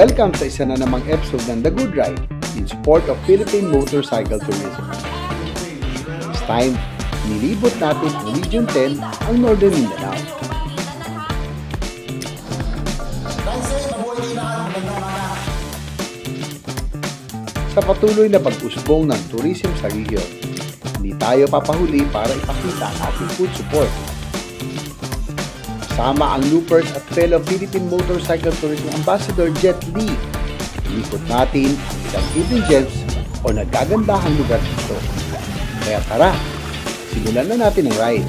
Welcome sa isa na namang episode ng The Good Ride in support of Philippine Motorcycle Tourism. This time, nilibot natin ang Region 10 ang Northern Mindanao. Sa patuloy na pag-usbong ng tourism sa region, hindi tayo papahuli para ipakita ang ating food support. Kasama ang loopers at fellow Philippine Motorcycle Tourism Ambassador Jet Li. Inikot natin ang ilang hidden gems o nagagandahang lugar dito. Kaya tara, simulan na natin ang ride.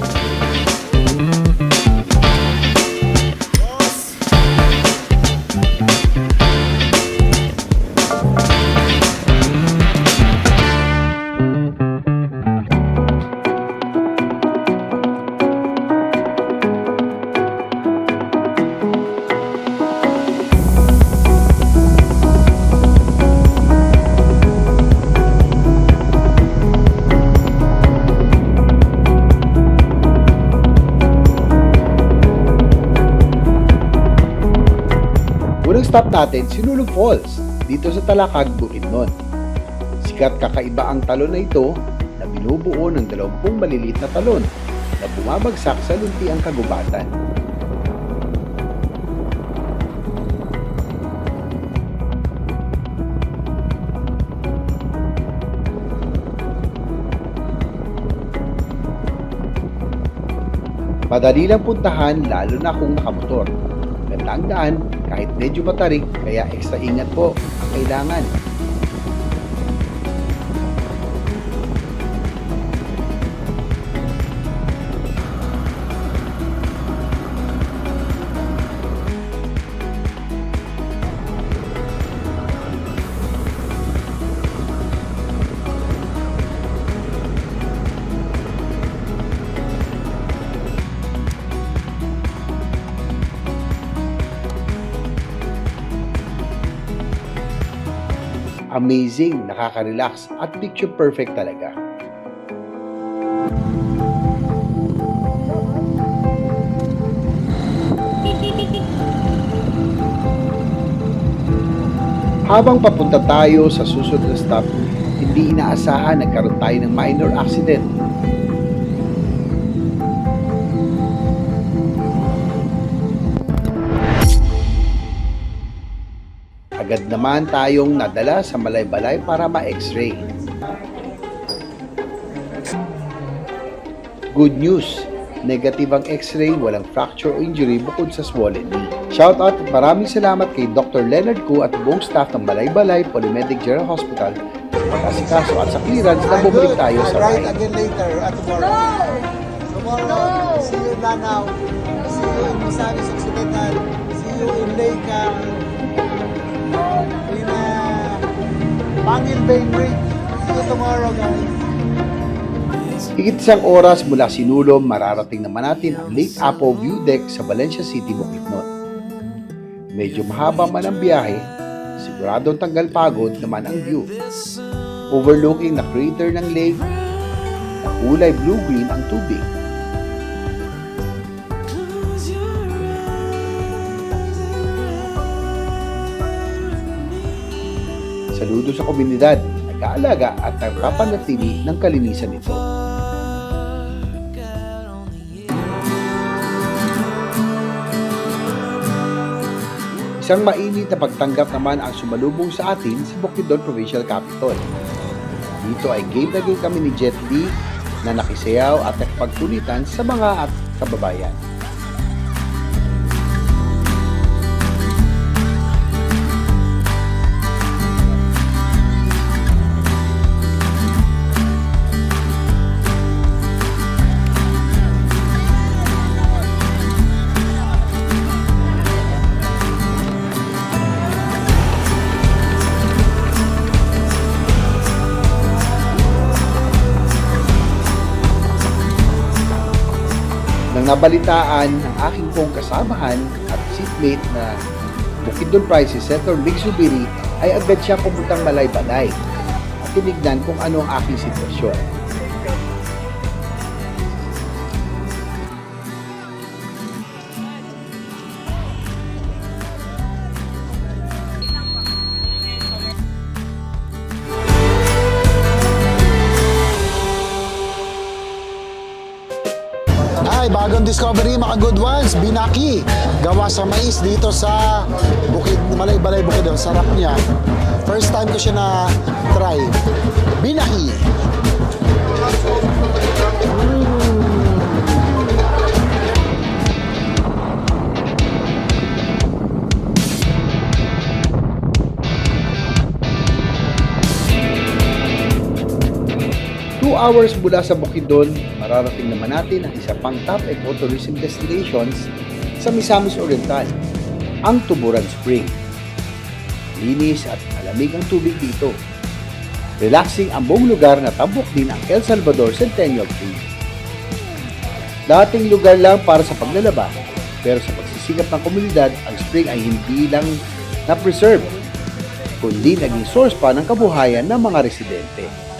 Unang stop natin, Sinulog Falls, dito sa Talakag, Bukidnon. Sikat kakaiba ang talon na ito na binubuo ng dalawampung maliliit na talon na bumabagsak sa luntiang kagubatan. Madali lang puntahan lalo na kung nakamotor. Ganda ang daan kahit medyo matarik kaya extra ingat po ang kailangan. Amazing, nakaka-relax at picture perfect talaga. Habang papunta tayo sa susunod na stop, hindi inaasahan nagkaroon tayo ng minor accident. Agad naman tayong nadala sa Malay-Balay para ma-x-ray. Good news, negative ang x-ray, walang fracture o injury bukod sa swollen knee. Shoutout at maraming salamat kay Dr. Leonard Ku at buong staff ng Balay-Balay Polymedic General Hospital sa pag-asikaso at sa clearance na bumalik tayo sa ride ride. again later at tomorrow. Tomorrow, see you in Lanao. See you in Misamis Occidental. See you in Lake uh, in uh, Pangil Bay Bridge. See you tomorrow, guys. Higit isang oras mula Sinulom, mararating naman natin ang Lake Apo View Deck sa Valencia City, Bukidnon. Medyo mahaba man ang biyahe, siguradong tanggal pagod naman ang view. Overlooking na crater ng lake, na kulay blue-green ang tubig. Saludo sa komunidad, nag-aalaga at nagpapanatili ng kalinisan nito. Isang mainit na pagtanggap naman ang sumalubong sa atin sa Bukidnon Provincial Capital. Dito ay game na game kami ni Jet Li na nakisayaw at nakipagkulitan sa mga at kababayan. Nabalitaan ng aking pong kasamahan at seatmate na Bukidnon Prices Senator Big Zubiri ay agad siya pumuntang malay-balay at tinignan kung ano ang aking sitwasyon. Discovery mga good ones, binaki. Gawa sa mais dito sa Bukid, Malay Balay Bukid. Sarap niya. First time ko siya na try. Binaki. Two hours mula sa Bukidnon, mararating naman natin ang isa pang top ecotourism destinations sa Misamis Oriental, ang Tuburan Spring. Linis at malamig ang tubig dito. Relaxing ang buong lugar na tambok din ang El Salvador Centennial Tree. Dating lugar lang para sa paglalaba, pero sa pagsisikap ng komunidad, ang spring ay hindi lang na-preserve, kundi naging source pa ng kabuhayan ng mga residente.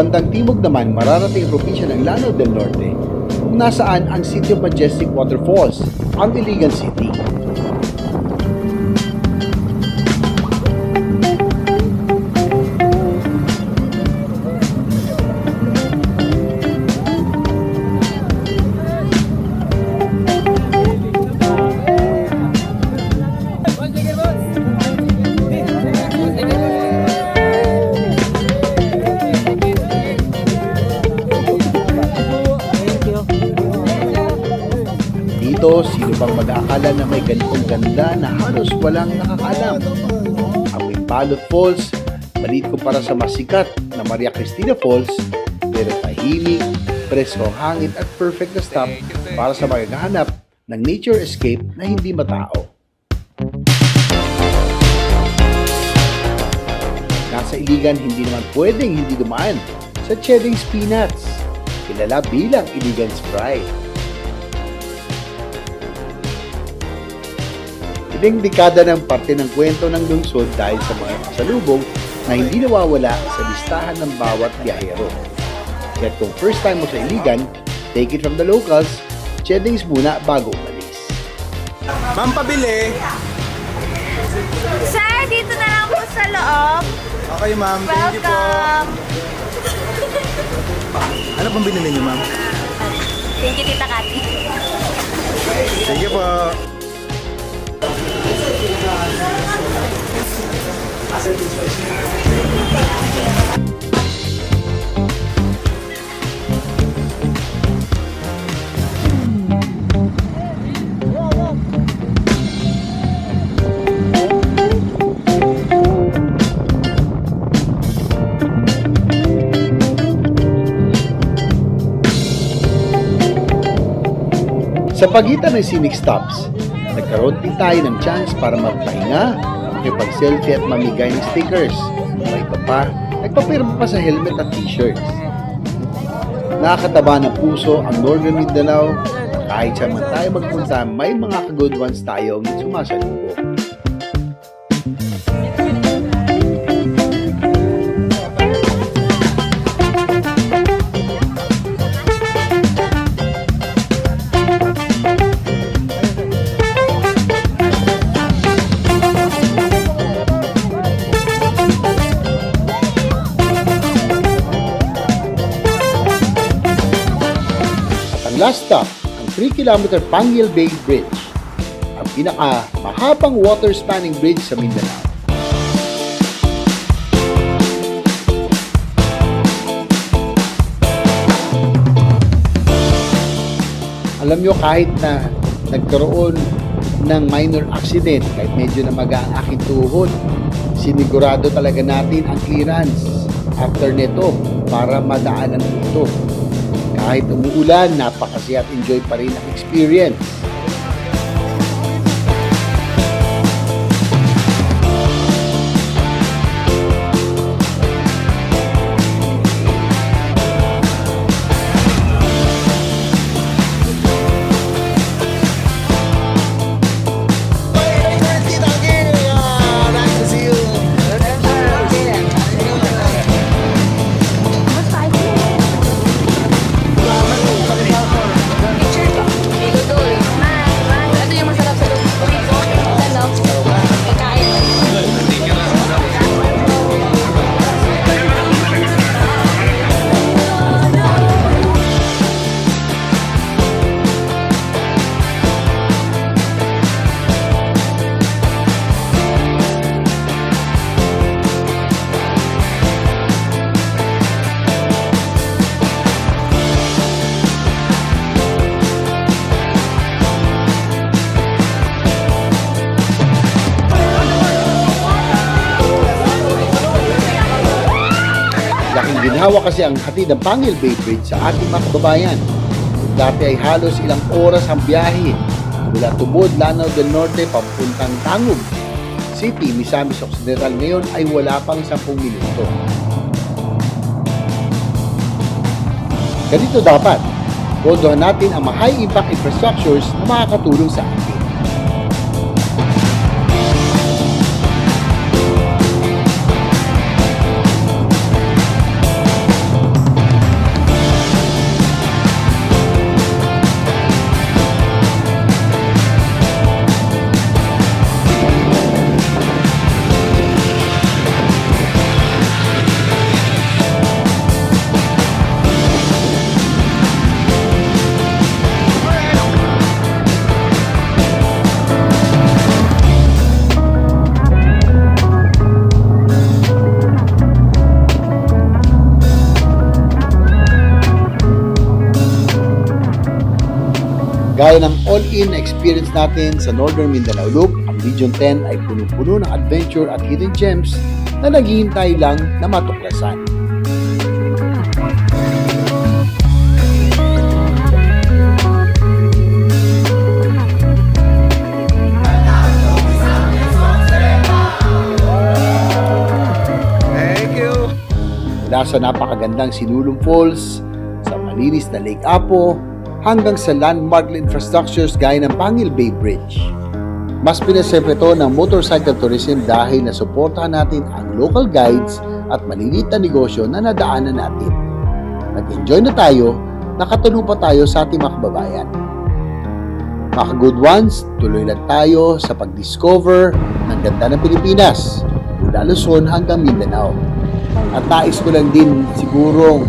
Bandang timog naman, mararating ang ng Lanao del Norte, kung nasaan ang City of Majestic Waterfalls, ang Iligan City. Mag-aakala na may ganitong ganda na halos walang nakakaalam? Ang may Balot Falls, maliit kumpara sa masikat na Maria Cristina Falls, pero tahimik, presko ang hangin at perfect na stop para sa maghahanap ng nature escape na hindi matao. Nasa Iligan, hindi naman pwedeng hindi dumaan sa Chedding's Peanuts, kilala bilang Iligan Sprite. Ilang dekada ng parte ng kwento ng lungsod dahil sa mga pasalubong na hindi nawawala sa listahan ng bawat biyahero. Kaya kung first time mo sa Iligan, take it from the locals, Chedding's muna bago umalis. Ma'am, pabili. Sir, dito na lang po sa loob. Okay, ma'am. Thank you po. Welcome. Ano pong binili niyo, ma'am? Thank you, Tita Kati. Thank you po. Sa pagitan ng scenic stops, nagkaroon din tayo ng chance para magpahinga, makipag-selfie at mamigay ng stickers. May iba pa, nagpapirma pa sa helmet at t-shirts. Nakakataba ng puso ang Northern Mindanao. Kahit saan man tayo magpunta, may mga ka-good ones tayong sumasalubong. Last stop, ang 3 km Pangil Bay Bridge, ang pinaka mahabang water spanning bridge sa Mindanao. Alam nyo kahit na nagkaroon ng minor accident, kahit medyo namaga ang aking tuhod, sinigurado talaga natin ang clearance after nito para madaanan ito. Kahit umuulan, napakasaya at enjoy pa rin ang experience. Ginhawa kasi ang hatid ng Pangil Bay Bridge sa ating mga kababayan. Dati ay halos ilang oras ang biyahe mula Tubod, Lanao del Norte papuntang Tangub City, Misamis Occidental ngayon ay wala pang 10 minuto. Ganito dapat, pondohan natin ang mga high-impact infrastructures na makakatulong sa atin. All-in na experience natin sa Northern Mindanao Loop, ang Region 10 ay puno-puno ng adventure at hidden gems na naghihintay lang na matuklasan. Thank you. Mula sa napakagandang Sinulong Falls, sa malinis na Lake Apo, hanggang sa landmark infrastructures gaya ng Pangil Bay Bridge. Mas pinasempre ito ng motorcycle tourism dahil nasuportahan natin ang local guides at maliliit na negosyo na nadaanan natin. Nag-enjoy na tayo, nakatulong pa tayo sa ating mga kababayan. Mga good ones, tuloy lang tayo sa pag-discover ng ganda ng Pilipinas, mula Luzon hanggang Mindanao. At nais ko lang din sigurong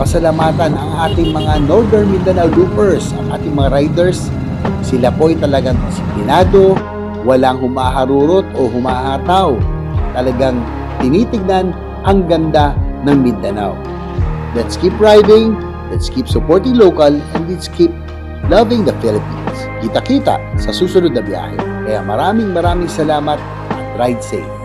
pasalamatan ang ating mga Northern Mindanao Loopers, ang ating mga riders. Sila po ay talagang disiplinado, walang humaharurot o humahataw. Talagang tinitignan ang ganda ng Mindanao. Let's keep riding, let's keep supporting local, and let's keep loving the Philippines. Kita-kita sa susunod na biyahe. Kaya maraming maraming salamat at ride safe.